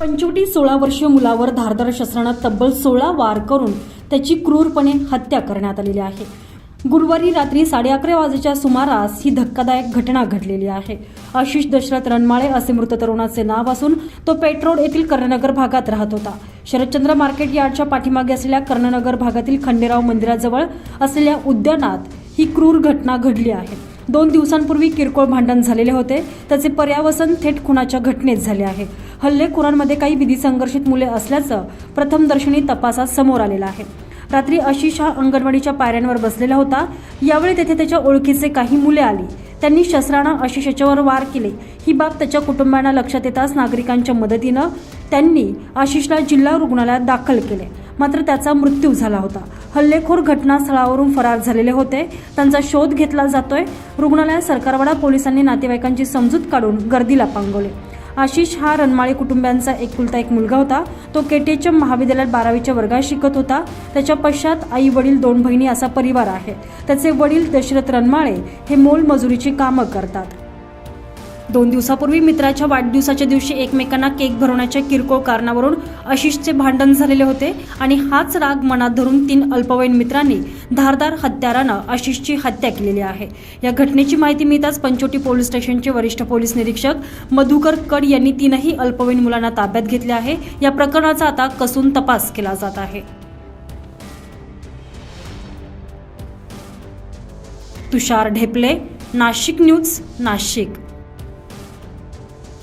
पंचवटी सोळा वर्षीय मुलावर धारदार शस्त्रानं तब्बल सोळा वार करून त्याची क्रूरपणे हत्या करण्यात आलेली आहे. गुरुवारी रात्री साडे अकरा वाजेच्या सुमारास ही धक्कादायक घटना घडलेली आहे. आशिष दशरथ रणमाळे असे मृत तरुणाचे नाव असून तो पेट्रोल येथील कर्णनगर भागात राहत होता. शरदचंद्र मार्केट यार्डच्या पाठीमागे असलेल्या कर्णनगर भागातील खंडेराव मंदिराजवळ असलेल्या उद्यानात ही क्रूर घटना घडली आहे. दोन दिवसांपूर्वी किरकोळ भांडण झालेले होते. त्याचे पर्यावसन थेट खुनाच्या घटनेत झाले आहे. हल्लेखोरांमध्ये काही विधी संघर्षित मुले असल्याचं प्रथमदर्शनी तपासात समोर आलेलं आहे. रात्री आशिष हा अंगणवाडीच्या पायऱ्यांवर बसलेला होता. यावेळी तेथे त्याच्या ओळखीचे काही मुले आली. त्यांनी शस्त्रानं आशिष याच्यावर वार केले. ही बाब त्याच्या कुटुंबांना लक्षात येताच नागरिकांच्या मदतीनं त्यांनी आशिषला जिल्हा रुग्णालयात दाखल केले. मात्र त्याचा मृत्यू झाला होता. हल्लेखोर घटनास्थळावरून फरार झालेले होते. त्यांचा शोध घेतला जातोय. रुग्णालयात सरकारवाडा पोलिसांनी नातेवाईकांची समजूत काढून गर्दीला पांगवले. आशिष हा रनमाळे कुटुंबियांचा एकुलता एक मुलगा होता. तो केटीएचएम महाविद्यालयात बारावीच्या वर्गात शिकत होता. त्याच्या पश्चात आई वडील दोन बहिणी असा परिवार आहे. त्याचे वडील दशरथ रनमाळे हे मोल मजुरीची कामं करतात. दोन दिवसापूर्वी मित्राच्या वाढदिवसाच्या दिवशी एकमेकांना केक भरवण्याच्या किरकोळ कारणावरून आशिषचे भांडण झालेले होते आणि हाच राग मनात धरून तीन अल्पवयीन मित्रांनी धारदार हत्यारानं आशिषची हत्या केलेली आहे. या घटनेची माहिती मिळताच पंचोटी पोलीस स्टेशनचे वरिष्ठ पोलीस निरीक्षक मधुकर कड यांनी तीनही अल्पवयीन मुलांना ताब्यात घेतले आहे. या प्रकरणाचा आता कसून तपास केला जात आहे. तुषार ढेपले नाशिक न्यूज नाशिक.